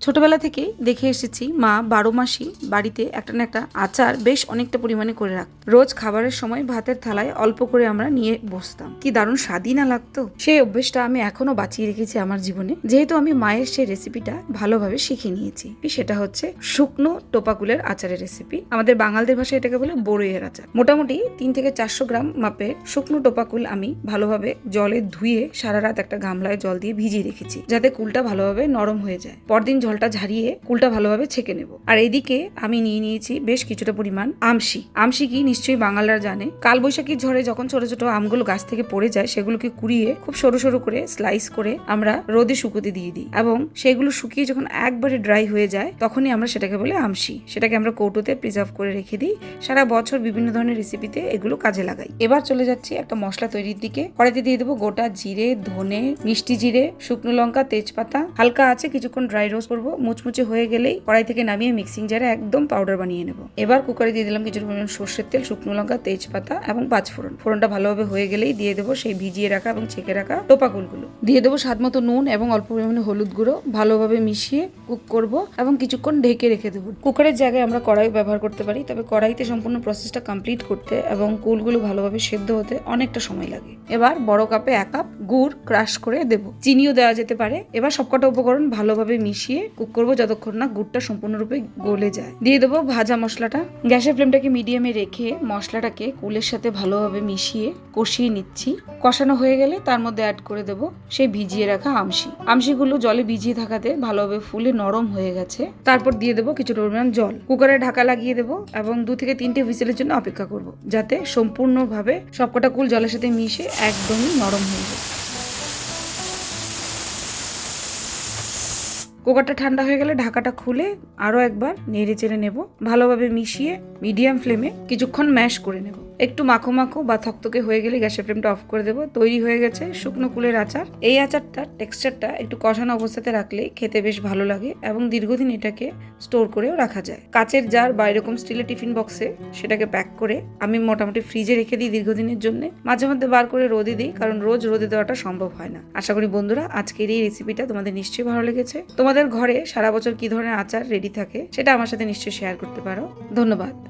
ছোটবেলা থেকেই দেখে এসেছি মা বারো মাসই বাড়িতে একটা না একটা আচার বেশ অনেকটা পরিমাণে করে রাখত। রোজ খাবারের সময় ভাতের থালায় অল্প করে আমরা নিয়ে বসতাম। কি দারুণ স্বাদই না লাগতো? সেই অভ্যেসটা আমি এখনও বাঁচিয়ে রেখেছি আমার জীবনে। যেহেতু আমি মায়ের সেই রেসিপিটা ভালোভাবে শিখে নিয়েছি। সেটা হচ্ছে শুকনো টোপাকুলের আচারের রেসিপি। আমাদের বাঙালদের ভাষায় এটাকে বলে বড়ইয়ের আচার। মোটামুটি তিন থেকে চারশো গ্রাম মাপের শুকনো টোপাকুল আমি ভালোভাবে জলে ধুয়ে সারা রাত একটা গামলায় জল দিয়ে ভিজিয়ে রেখেছি। যাতে কুলটা ভালোভাবে নরম হয়ে যায়। পরদিন জলটা ঝারিয়ে কুলটা ভালোভাবে ছেঁকে নেব। আর এদিকে আমি নিয়ে নিয়েছি বেশ কিছুটা পরিমাণ আমশি। আমশি কি নিশ্চয়ই বাঙালরা জানে। কালবৈশাখীর ঝড়ে যখন ছোট ছোট আমগুলো গাছ থেকে পড়ে যায়, সেগুলোকে কুড়িয়ে খুব সরু সরু করে স্লাইস করে আমরা রোদে শুকোতে দিয়ে দিই এবং সেগুলো শুকিয়ে যখন একবারে ড্রাই হয়ে যায়, তখনই আমরা সেটাকে বলে আমশি। সেটাকে আমরা কৌটোতে প্রিজার্ভ করে রেখে দিই। সারা বছর বিভিন্ন ধরনের রেসিপিতে এগুলো কাজে লাগাই। এবার চলে যাচ্ছি একটা মশলা তৈরির দিকে। কড়াইতে দিয়ে দেবো গোটা জিরে, ধনে, মিষ্টি জিরে, শুকনো লঙ্কা, তেজপাতা। হালকা আছে, কিছুক্ষণ ড্রাই রোস্ট করব, মুচমুচে হয়ে গেলেই কড়াই থেকে নামিয়ে মিক্সিং জারে একদম পাউডার বানিয়ে নেব। এবার কুকারে দিয়ে দিলাম কিছু পরিমাণ সর্ষের তেল, শুকনো লঙ্কা, তেজপাতা এবং পাঁচ ফোড়ন ফোড়নটা ভালোভাবে হয়ে গেলেই দিয়ে দেবো সেই ভিজিয়ে রাখা এবং ছেঁকে রাখা টোপাকুলগুলো। দিয়ে দেবো স্বাদ মতো নুন এবং অল্প পরিমাণে হলুদ গুঁড়ো, ভালোভাবে মিশিয়ে কুক করব এবং কিছুক্ষণ ঢেকে রেখে দেবো। কুকারের জায়গায় আমরা কড়াই ব্যবহার করতে পারি, তবে কড়াইতে সম্পূর্ণ প্রসেসটা কমপ্লিট করতে এবং কুলগুলো ভালোভাবে সেদ্ধ হতে অনেকটা সময় লাগে। এবার বড় কাপে এক কাপ গুড় ক্রাশ করে দেব। চিনিও দেওয়া যেতে পারে। এবার সবকটা উপকরণ ভালোভাবে মিশিয়ে কুক করব যতক্ষণ না গুড়টা সম্পূর্ণরূপে গলে যায়। দিয়ে দেবো ভাজা মশলাটা। গ্যাসের ফ্লেমটাকে মিডিয়ামে রেখে মশলাটাকে কুলের সাথে ভালোভাবে মিশিয়ে কষিয়ে নিচ্ছি। কষানো হয়ে গেলে তার মধ্যে অ্যাড করে দেবো সেই ভিজিয়ে রাখা আমশি। আমশিগুলো জলে ভিজিয়ে থাকাতে ভালোভাবে ফুলে নরম হয়ে গেছে। তারপর দিয়ে দেবো কিছুটা পরিমাণ জল। কুকারে ঢাকা লাগিয়ে দেবো এবং দু থেকে তিনটে হুইসেলের জন্য অপেক্ষা করব, যাতে সম্পূর্ণভাবে সবকটা কুল জলের সাথে মিশে একদমই নরম হয়ে যায়। কুকারটা ঠান্ডা হয়ে গেলে ঢাকাটা খুলে আরও একবার নেড়ে চেড়ে নেব। ভালোভাবে মিশিয়ে মিডিয়াম ফ্লেমে কিছুক্ষণ ম্যাশ করে নেব। একটু মাখো মাখো বা থকথকে হয়ে গেলে গ্যাসের ফ্লেমটা অফ করে দেবো। তৈরি হয়ে গেছে শুকনো কুলের আচার। এই আচারটার টেক্সচারটা একটু কষানো অবস্থাতে রাখলে খেতে বেশ ভালো লাগে এবং দীর্ঘদিন এটাকে স্টোর করেও রাখা যায়। কাচের জার বা এরকম স্টিলের টিফিন বক্সে সেটাকে প্যাক করে আমি মোটামুটি ফ্রিজে রেখে দিই দীর্ঘদিনের জন্য। মাঝে মধ্যে বার করে রোদে দিই কারণ রোজ রোদে দেওয়াটা সম্ভব হয় না। আশা করি বন্ধুরা, আজকের এই রেসিপিটা তোমাদের নিশ্চয়ই ভালো লেগেছে। তোমাদের ঘরে সারা বছর কি ধরনের আচার রেডি থাকে, সেটা আমার সাথে নিশ্চয়ই শেয়ার করতে পারো। ধন্যবাদ।